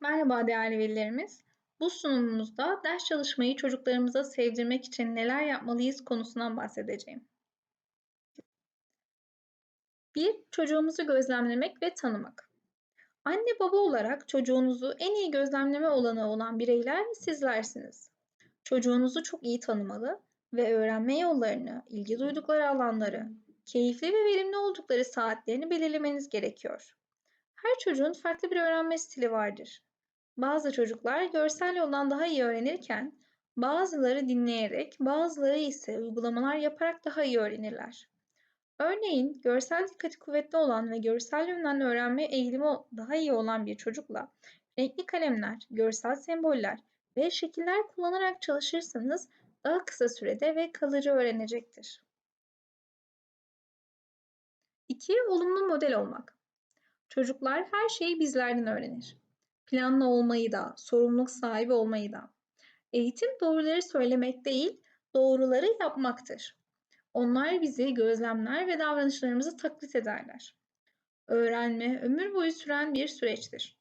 Merhaba değerli velilerimiz. Bu sunumumuzda ders çalışmayı çocuklarımıza sevdirmek için neler yapmalıyız konusundan bahsedeceğim. 1. Çocuğumuzu gözlemlemek ve tanımak. Anne baba olarak çocuğunuzu en iyi gözlemleme olanağı olan bireyler sizlersiniz. Çocuğunuzu çok iyi tanımalı ve öğrenme yollarını, ilgi duydukları alanları, keyifli ve verimli oldukları saatlerini belirlemeniz gerekiyor. Her çocuğun farklı bir öğrenme stili vardır. Bazı çocuklar görsel yoldan daha iyi öğrenirken, bazıları dinleyerek, bazıları ise uygulamalar yaparak daha iyi öğrenirler. Örneğin, görsel dikkati kuvvetli olan ve görsel yönden öğrenme eğilimi daha iyi olan bir çocukla renkli kalemler, görsel semboller ve şekiller kullanarak çalışırsanız daha kısa sürede ve kalıcı öğrenecektir. 2. Olumlu model olmak. Çocuklar her şeyi bizlerden öğrenir. Planlı olmayı da, sorumluluk sahibi olmayı da. Eğitim doğruları söylemek değil, doğruları yapmaktır. Onlar bizi gözlemler ve davranışlarımızı taklit ederler. Öğrenme ömür boyu süren bir süreçtir.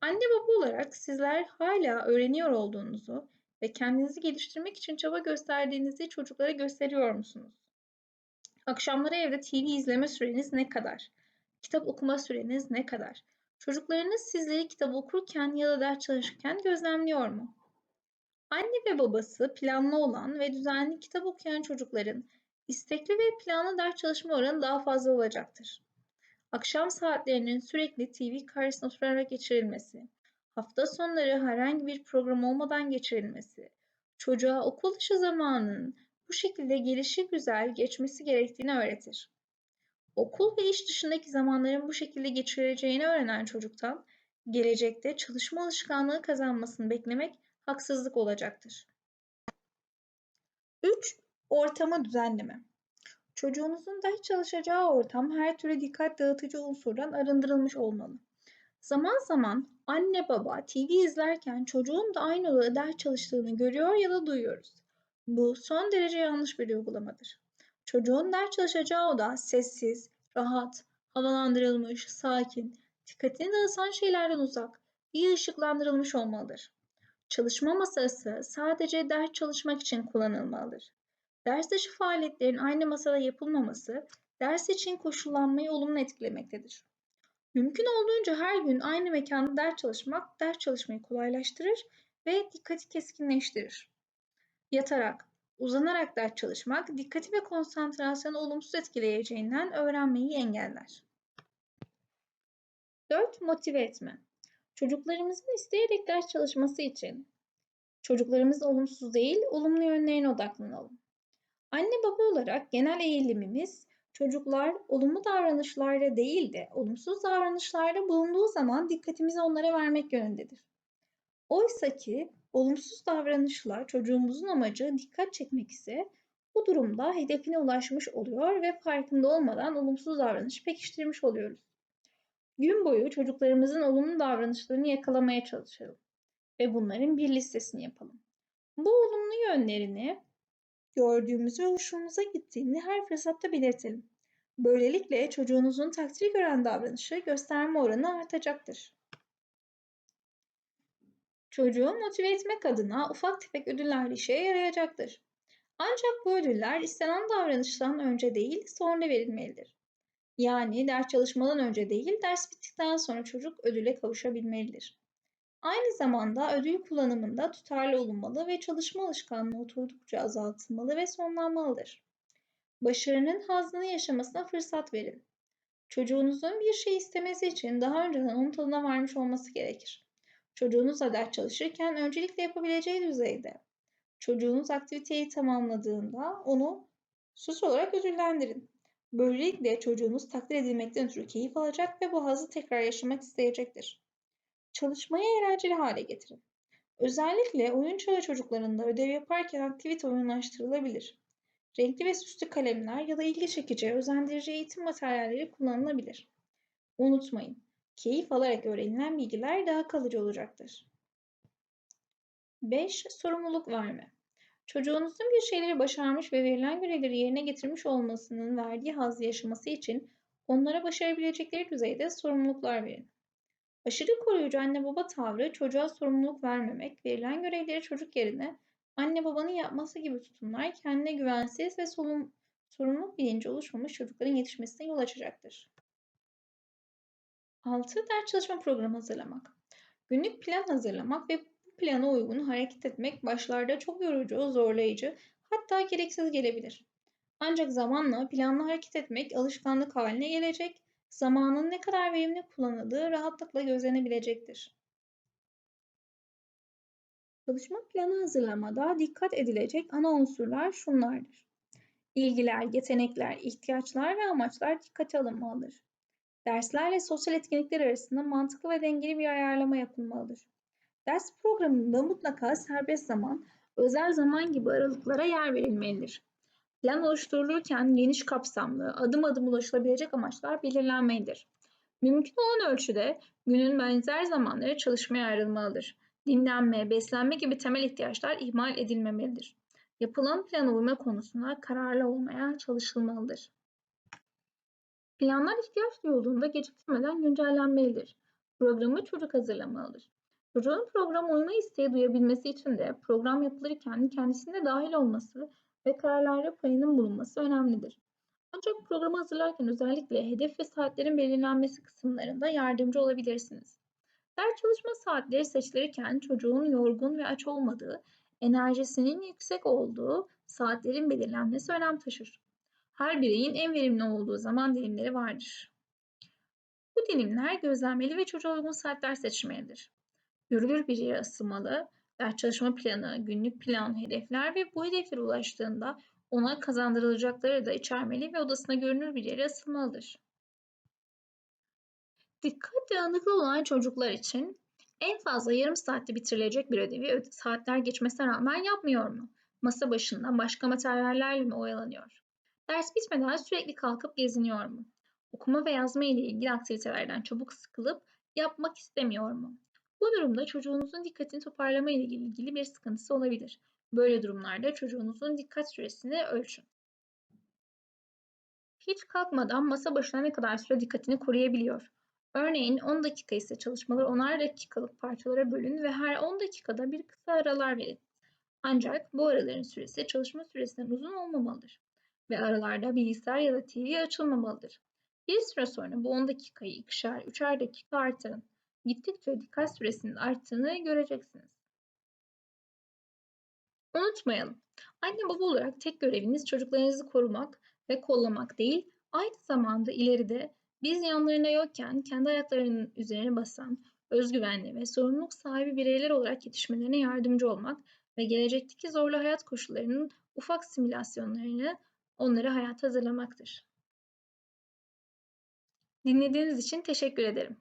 Anne baba olarak sizler hala öğreniyor olduğunuzu ve kendinizi geliştirmek için çaba gösterdiğinizi çocuklara gösteriyor musunuz? Akşamları evde TV izleme süreniz ne kadar? Kitap okuma süreniz ne kadar? Çocuklarınız sizleri kitap okurken ya da ders çalışırken gözlemliyor mu? Anne ve babası planlı olan ve düzenli kitap okuyan çocukların istekli ve planlı ders çalışma oranı daha fazla olacaktır. Akşam saatlerinin sürekli TV karşısında oturarak geçirilmesi, hafta sonları herhangi bir program olmadan geçirilmesi, çocuğa okul dışı zamanının bu şekilde gelişi güzel geçmesi gerektiğini öğretir. Okul ve iş dışındaki zamanların bu şekilde geçirileceğini öğrenen çocuktan gelecekte çalışma alışkanlığı kazanmasını beklemek haksızlık olacaktır. 3. Ortamı düzenleme. Çocuğunuzun ders çalışacağı ortam her türlü dikkat dağıtıcı unsurdan arındırılmış olmalı. Zaman zaman anne baba TV izlerken çocuğun da aynı odada ders çalıştığını görüyor ya da duyuyoruz. Bu son derece yanlış bir uygulamadır. Çocuğun ders çalışacağı oda sessiz, rahat, havalandırılmış, sakin, dikkatini dağıtan şeylerden uzak, iyi ışıklandırılmış olmalıdır. Çalışma masası sadece ders çalışmak için kullanılmalıdır. Ders dışı faaliyetlerin aynı masada yapılmaması, ders için koşullanmayı olumlu etkilemektedir. Mümkün olduğunca her gün aynı mekanda ders çalışmak, ders çalışmayı kolaylaştırır ve dikkati keskinleştirir. Yatarak, Uzanarak ders çalışmak dikkati ve konsantrasyonu olumsuz etkileyeceğinden öğrenmeyi engeller. 4. Motive etme. Çocuklarımızın isteyerek ders çalışması için çocuklarımız olumsuz değil, olumlu yönlerine odaklanalım. Anne baba olarak genel eğilimimiz çocuklar olumlu davranışlarda değil de olumsuz davranışlarda bulunduğu zaman dikkatimizi onlara vermek yönündedir. Oysa ki olumsuz davranışla çocuğumuzun amacı dikkat çekmek ise bu durumda hedefine ulaşmış oluyor ve farkında olmadan olumsuz davranış pekiştirmiş oluyoruz. Gün boyu çocuklarımızın olumlu davranışlarını yakalamaya çalışalım ve bunların bir listesini yapalım. Bu olumlu yönlerini gördüğümüz ve hoşumuza gittiğini her fırsatta belirtelim. Böylelikle çocuğunuzun takdir gören davranışı gösterme oranı artacaktır. Çocuğu motive etmek adına ufak tefek ödüller işe yarayacaktır. Ancak bu ödüller istenen davranıştan önce değil sonra verilmelidir. Yani ders çalışmadan önce değil ders bittikten sonra çocuk ödüle kavuşabilmelidir. Aynı zamanda ödül kullanımında tutarlı olunmalı ve çalışma alışkanlığı oturdukça azaltılmalı ve sonlanmalıdır. Başarının hazzını yaşamasına fırsat verin. Çocuğunuzun bir şey istemesi için daha önceden onun tadına varmış olması gerekir. Çocuğunuzla ders çalışırken öncelikle yapabileceği düzeyde. Çocuğunuz aktiviteyi tamamladığında onu sus olarak ödüllendirin. Böylelikle çocuğunuz takdir edilmekten ötürü keyif alacak ve bu hazı tekrar yaşamak isteyecektir. Çalışmayı eğlenceli hale getirin. Özellikle oyun çağı çocuklarında ödev yaparken aktivite oyunlaştırılabilir. Renkli ve süslü kalemler ya da ilgi çekici, özendirici eğitim materyalleri kullanılabilir. Unutmayın, Keyif alarak öğrenilen bilgiler daha kalıcı olacaktır. 5. Sorumluluk verme. Çocuğunuzun bir şeyleri başarmış ve verilen görevleri yerine getirmiş olmasının verdiği hazzı yaşaması için onlara başarabilecekleri düzeyde sorumluluklar verin. Aşırı koruyucu anne baba tavrı çocuğa sorumluluk vermemek, verilen görevleri çocuk yerine anne babanın yapması gibi tutumlar kendine güvensiz ve sorumluluk bilinci oluşmamış çocukların yetişmesine yol açacaktır. 6. Ders çalışma programı hazırlamak. Günlük plan hazırlamak ve bu plana uygun hareket etmek başlarda çok yorucu, zorlayıcı, hatta gereksiz gelebilir. Ancak zamanla planlı hareket etmek alışkanlık haline gelecek, zamanın ne kadar verimli kullanıldığı rahatlıkla gözlenebilecektir. Çalışma planı hazırlamada dikkat edilecek ana unsurlar şunlardır. İlgiler, yetenekler, ihtiyaçlar ve amaçlar dikkate alınmalıdır. Derslerle sosyal etkinlikler arasında mantıklı ve dengeli bir ayarlama yapılmalıdır. Ders programında mutlaka serbest zaman, özel zaman gibi aralıklara yer verilmelidir. Plan oluşturulurken geniş kapsamlı, adım adım ulaşılabilecek amaçlar belirlenmelidir. Mümkün olan ölçüde günün benzer zamanları çalışmaya ayrılmalıdır. Dinlenme, beslenme gibi temel ihtiyaçlar ihmal edilmemelidir. Yapılan plana uyma konusunda kararlı olmaya çalışılmalıdır. Planlar ihtiyaç duyulduğunda geciktirmeden güncellenmelidir. Programı çocuk hazırlamalıdır. Çocuğun programa uyma isteği duyabilmesi için de program yapılırken kendisinde dahil olması ve kararlarda payının bulunması önemlidir. Ancak programı hazırlarken özellikle hedef ve saatlerin belirlenmesi kısımlarında yardımcı olabilirsiniz. Ders çalışma saatleri seçilirken çocuğun yorgun ve aç olmadığı, enerjisinin yüksek olduğu saatlerin belirlenmesi önem taşır. Her bireyin en verimli olduğu zaman dilimleri vardır. Bu dilimler gözlenmeli ve çocuğa uygun saatler seçmelidir. Görülür bir yere asılmalı, ders çalışma planı, günlük plan, hedefler ve bu hedeflere ulaştığında ona kazandırılacakları da içermeli ve odasına görünür bir yere asılmalıdır. Dikkat dağınıklığı olan çocuklar için en fazla yarım saatte bitirilecek bir ödevi saatler geçmesine rağmen yapmıyor mu? Masa başında başka materyallerle mi oyalanıyor? Ders bitmeden sürekli kalkıp geziniyor mu? Okuma ve yazma ile ilgili aktivitelerden çabuk sıkılıp yapmak istemiyor mu? Bu durumda çocuğunuzun dikkatini toparlama ile ilgili bir sıkıntısı olabilir. Böyle durumlarda çocuğunuzun dikkat süresini ölçün. Hiç kalkmadan masa başına ne kadar süre dikkatini koruyabiliyor? Örneğin 10 dakika ise çalışmaları 10'ar dakikalık parçalara bölün ve her 10 dakikada bir kısa aralar verin. Ancak bu araların süresi çalışma süresinden uzun olmamalıdır ve aralarda bilgisayar ya da TV açılmamalıdır. Bir süre sonra bu 10 dakikayı ikişer, üçer dakika artırın. Gittikçe dikkat süresinin arttığını göreceksiniz. Unutmayalım, anne baba olarak tek göreviniz çocuklarınızı korumak ve kollamak değil, aynı zamanda ileride biz yanlarına yokken kendi ayaklarının üzerine basan, özgüvenli ve sorumluluk sahibi bireyler olarak yetişmelerine yardımcı olmak ve gelecekteki zorlu hayat koşullarının ufak simülasyonlarını onları hayata hazırlamaktır. Dinlediğiniz için teşekkür ederim.